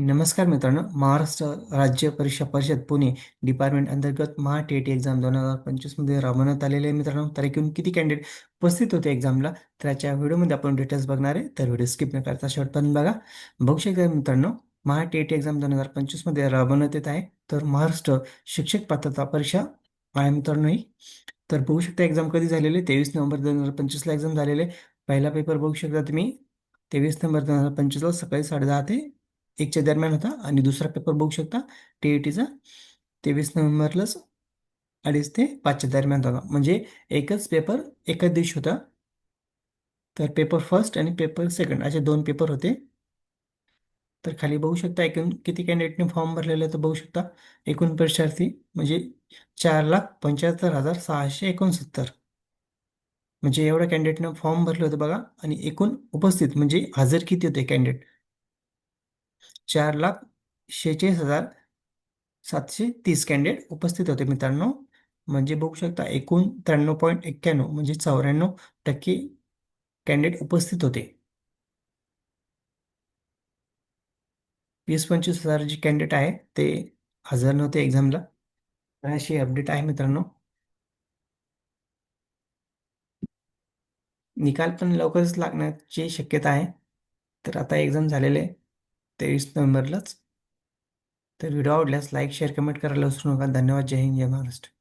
नमस्कार मित्रांनो. महाराष्ट्र राज्य परीक्षा परिषद पुणे डिपार्टमेंट अंतर्गत महा टेट एक्झाम दोन हजार पंचवीसमध्ये राबवण्यात आलेले आहे मित्रांनो. तर एकूण किती कॅन्डिडेट उपस्थित होते एक्झामला तर त्याच्या व्हिडिओमध्ये आपण डिटेल्स बघणार आहे. तर व्हिडिओ स्किप न करता शेवटपर्यंत बघा. बघू शकता मित्रांनो महा टेट टी एक्झाम दोन हजार पंचवीसमध्ये राबवण्यात येत आहे. तर महाराष्ट्र शिक्षक पात्रता परीक्षा आहे मित्रांनो ही. तर बघू शकता एक्झाम कधी झालेली तेवीस नोव्हेंबर दोन हजार पंचवीसला एक्झाम झालेले पहिला पेपर बघू शकता तुम्ही. तेवीस नोव्हेंबर दोन हजार पंचवीसला सकाळी साडे दहा ते एकच्या दरम्यान होता आणि दुसरा पेपर बघू शकता टी ई टीचा तेवीस नोव्हेंबरलाच अडीच ते पाचच्या दरम्यान होता. म्हणजे एकच पेपर एकाच दिवशी होता. तर पेपर फर्स्ट आणि पेपर सेकंड असे दोन पेपर होते. तर खाली बघू शकता एकूण किती कॅन्डिडेटने फॉर्म भरलेले तर बघू शकता. एकूण परीक्षार्थी म्हणजे चार लाख पंच्याहत्तर हजार सहाशे एकोणसत्तर. म्हणजे एवढ्या कॅन्डिडेटनं फॉर्म भरले होते बघा. आणि एकूण उपस्थित म्हणजे हजर किती होते कॅन्डिडेट चार लाख शेहेचाळीस हजार सातशे तीस कॅन्डिडेट उपस्थित होते मित्रांनो. म्हणजे बघू शकता एकूण त्र्याण्णव पॉईंट एक्क्याण्णव म्हणजे चौऱ्याण्णव टक्के कॅन्डिडेट उपस्थित होते. वीस पंचवीस हजार जे कॅन्डिडेट आहे ते हजर नव्हते एक्झामला. अशी अपडेट आहे मित्रांनो. निकाल पण लवकरच लागण्याची शक्यता आहे. तर आता एक्झाम झालेले आहे तेवीस नोव्हेंबरलाच. तर व्हिडिओ आवडल्यास लाईक शेअर कमेंट करायला विसरू नका. धन्यवाद. जय हिंद जय महाराष्ट्र.